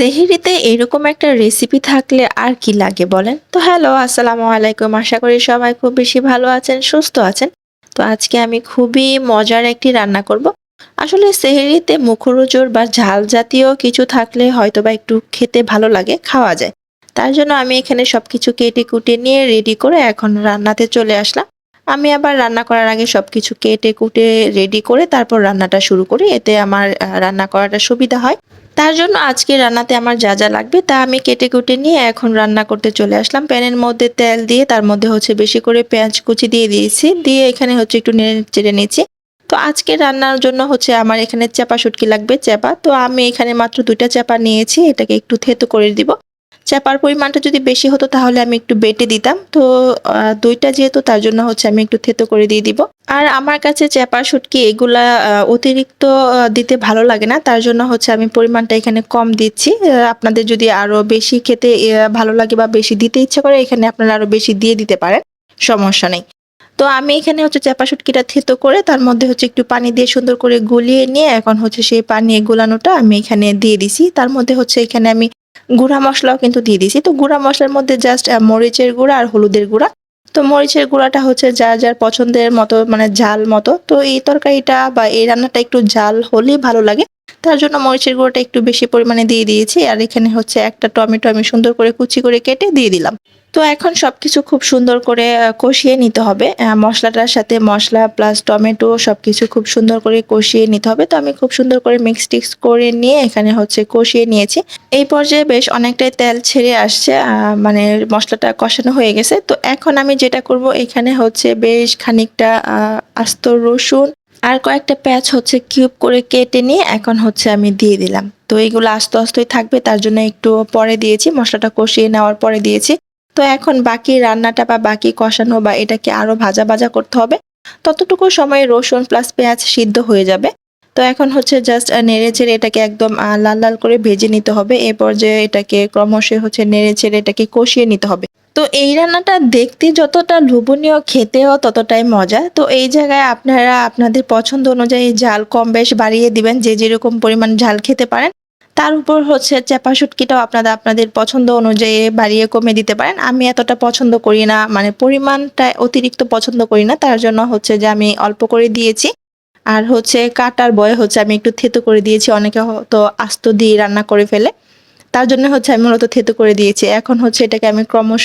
সেহরিতে এরকম একটা রেসিপি থাকলে আর কি লাগে বলেন? তো হ্যালো আসসালামু আলাইকুম। আশা করি সবাই খুব বেশি ভালো আছেন, সুস্থ আছেন। তো আজকে আমি খুবই মজার একটি রান্না করব। আসলে সেহরিতে মুখরোচর বা ঝাল জাতীয় কিছু থাকলে হয়তো বা একটু খেতে ভালো লাগে, খাওয়া যায়। তার জন্য আমি এখানে সব কিছু কেটে কুটে নিয়ে রেডি করে এখন রান্নাতে চলে আসলাম। আমি আবার রান্না করার আগে সব কিছু কেটে কুটে রেডি করে তারপর রান্নাটা শুরু করি। এতে আমার রান্না করাটা সুবিধা হয়। তার জন্য আজকে রান্নাতে আমার যা যা লাগবে তা আমি কেটে কুটে নিয়ে এখন রান্না করতে চলে আসলাম। প্যানের মধ্যে তেল দিয়ে তার মধ্যে হচ্ছে বেশি করে পেঁয়াজ কুচি দিয়ে দিয়েছি। দিয়ে এখানে হচ্ছে একটু নেড়ে চেড়ে নিয়েছি। তো আজকে রান্নার জন্য হচ্ছে আমার এখানে চাপা শুটকি লাগবে চাপা তো আমি এখানে মাত্র দুইটা চাপা নিয়েছি, এটাকে একটু থেতো করে দিব। চাপার পরিমাণটা যদি বেশি হতো তাহলে আমি একটু বেটে দিতাম। তো দুইটা যেহেতু তার জন্য হচ্ছে আমি একটু থেতো করে দিয়ে দিব। আর আমার কাছে চাপা শুটকি এগুলা অতিরিক্ত দিতে ভালো লাগে না। তার জন্য হচ্ছে আমি পরিমাণটা এখানে কম দিচ্ছি। আপনাদের যদি আরও বেশি খেতে ভালো লাগে বা বেশি দিতে ইচ্ছা করে, এখানে আপনারা আরও বেশি দিয়ে দিতে পারেন। সমস্যা নেই। তো আমি এখানে হচ্ছে চাপা শুটকিটা থেতো করে, তার মধ্যে হচ্ছে একটু পানি দিয়ে সুন্দর করে গুলিয়ে নিয়ে, এখন হচ্ছে সেই পানি গোলানোটা আমি এখানে দিয়ে দিছি। তার মধ্যে হচ্ছে এখানে আমি গুঁড়া মশলাও কিন্তু দিয়ে দিয়েছি। তো গুঁড়া মশলার মধ্যে জাস্ট মরিচের গুঁড়া আর হলুদের গুঁড়া। তো মরিচের গুঁড়াটা হচ্ছে যার যার পছন্দের মতো মানে ঝাল মতো। তো এই তরকারিটা বা এই রান্নাটা একটু ঝাল হলেই ভালো লাগে। তার জন্য মরিচের গুঁড়োটা একটু বেশি পরিমাণে দিয়ে দিয়েছি। আর এখানে হচ্ছে একটা টমেটো আমি সুন্দর করে কুচি করে কেটে দিয়ে দিলাম। তো এখন সব কিছু খুব সুন্দর করে কষিয়ে নিতে হবে। মশলাটার সাথে মশলা প্লাস টমেটো সব কিছু খুব সুন্দর করে কষিয়ে নিতে হবে। তো আমি খুব সুন্দর করে মিক্স টিক্স করে নিয়ে এখানে হচ্ছে কষিয়ে নিয়েছি। এই পর্যায়ে বেশ অনেকটাই তেল ছেড়ে আসছে মানে মশলাটা কষানো হয়ে গেছে। তো এখন আমি যেটা করব, এখানে হচ্ছে বেশ খানিকটা আস্ত রসুন আর কয়েকটা পেঁয়াজ হচ্ছে কিউব করে কেটে নিয়ে এখন হচ্ছে আমি দিয়ে দিলাম। তো এইগুলো আস্তে আস্তেই থাকবে, তার জন্য একটু পরে দিয়েছি। মশলাটা কষিয়ে নেওয়ার পরে দিয়েছি। তো এখন বাকি রান্নাটা বা বাকি কষানো বা এটাকে আরও ভাজা ভাজা করতে হবে, ততটুকু সময় রসুন প্লাস পেঁয়াজ সিদ্ধ হয়ে যাবে। তো এখন হচ্ছে জাস্ট নেড়ে ছেড়ে এটাকে একদম লাল লাল করে ভেজে নিতে হবে এ পর্যায়ে এটাকে ক্রমশ হচ্ছে নেড়ে ছেড়ে এটাকে কষিয়ে নিতে হবে। তো এই রান্নাটা দেখতে যতটা লোভনীয়, খেতেও ততটাই মজা। তো এই জায়গায় আপনারা, আপনাদের পছন্দ অনুযায়ী ঝাল কম বেশ বাড়িয়ে দিবেন, যে যেরকম পরিমাণ ঝাল খেতে পারেন। তার উপর হচ্ছে চাপা শুটকিটাও আপনারা আপনাদের পছন্দ অনুযায়ী বাড়িয়ে কমে দিতে পারেন। আমি এতটা পছন্দ করি না মানে পরিমাণটা অতিরিক্ত পছন্দ করি না, তার জন্য হচ্ছে যে আমি অল্প করে দিয়েছি। আর হচ্ছে কাটার বয়ে হচ্ছে আমি একটু থেতো করে দিয়েছি, অনেকে হয়তো আস্ত দিয়ে রান্না করে ফেলে। তার জন্য হচ্ছে আমি মূলত থেতো করে দিয়েছি। এখন হচ্ছে এটাকে আমি ক্রমশ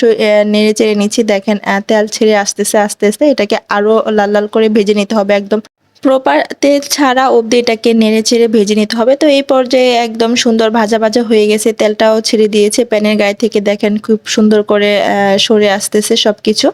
নেড়ে চেড়ে নিচ্ছি। দেখেন তেল ছেড়ে আসতেছে আস্তে আস্তে এটাকে আরও লাল লাল করে ভেজে নিতে হবে একদম প্রপার তেল ছাড়া অবধি এটাকে নেড়ে চেড়ে ভেজে নিতে হবে। তো এই পর্যায়ে একদম সুন্দর ভাজা ভাজা হয়ে গেছে, তেলটাও ছেড়ে দিয়েছে। প্যানের গায়ে থেকে দেখেন খুব সুন্দর করে সরে আসতেছে সব কিছু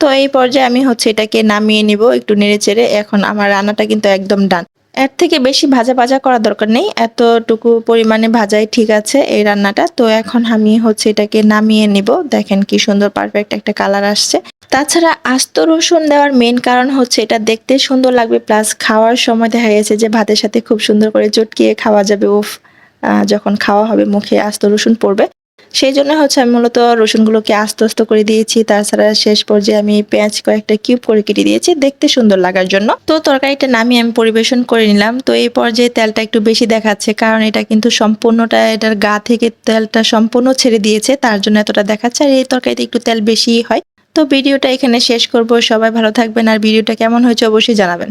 তো এই পর্যায়ে আমি হচ্ছে এটাকে নামিয়ে নিব, একটু নেড়ে চেড়ে এখন আমার রান্নাটা কিন্তু একদম ডান এর থেকে বেশি ভাজা ভাজা করার দরকার নেই। এতটুকু পরিমাণে ভাজাই ঠিক আছে এই রান্নাটা। তো এখন আমি হচ্ছে এটাকে নামিয়ে নিব। দেখেন কি সুন্দর পারফেক্ট একটা কালার আসছে। তাছাড়া আস্ত রসুন দেওয়ার মেন কারণ হচ্ছে এটা দেখতে সুন্দর লাগবে। প্লাস খাওয়ার সময় দেখা গেছে যে ভাতের সাথে খুব সুন্দর করে চটকিয়ে খাওয়া যাবে। উফ যখন খাওয়া হবে মুখে আস্ত রসুন পড়বে। সেই জন্য হচ্ছে আমি মূলত রসুনগুলোকে আস্তে আস্তে করে দিয়েছি। তাছাড়া শেষ পর্যায়ে আমি পেঁয়াজ কয়েকটা কিউব করে কেটে দিয়েছি দেখতে সুন্দর লাগার জন্য। তো তরকারিটা নামিয়ে আমি পরিবেশন করে নিলাম। তো এই পর্যায়ে তেলটা একটু বেশি দেখাচ্ছে কারণ এটা কিন্তু সম্পূর্ণটা এটার গা থেকে তেলটা সম্পূর্ণ ছেড়ে দিয়েছে, তার জন্য এতটা দেখাচ্ছে। আর এই তরকারিতে একটু তেল বেশি হয়। তো ভিডিওটা এখানে শেষ করব। সবাই ভালো থাকবেন আর ভিডিওটা কেমন হয়েছে অবশ্যই জানাবেন।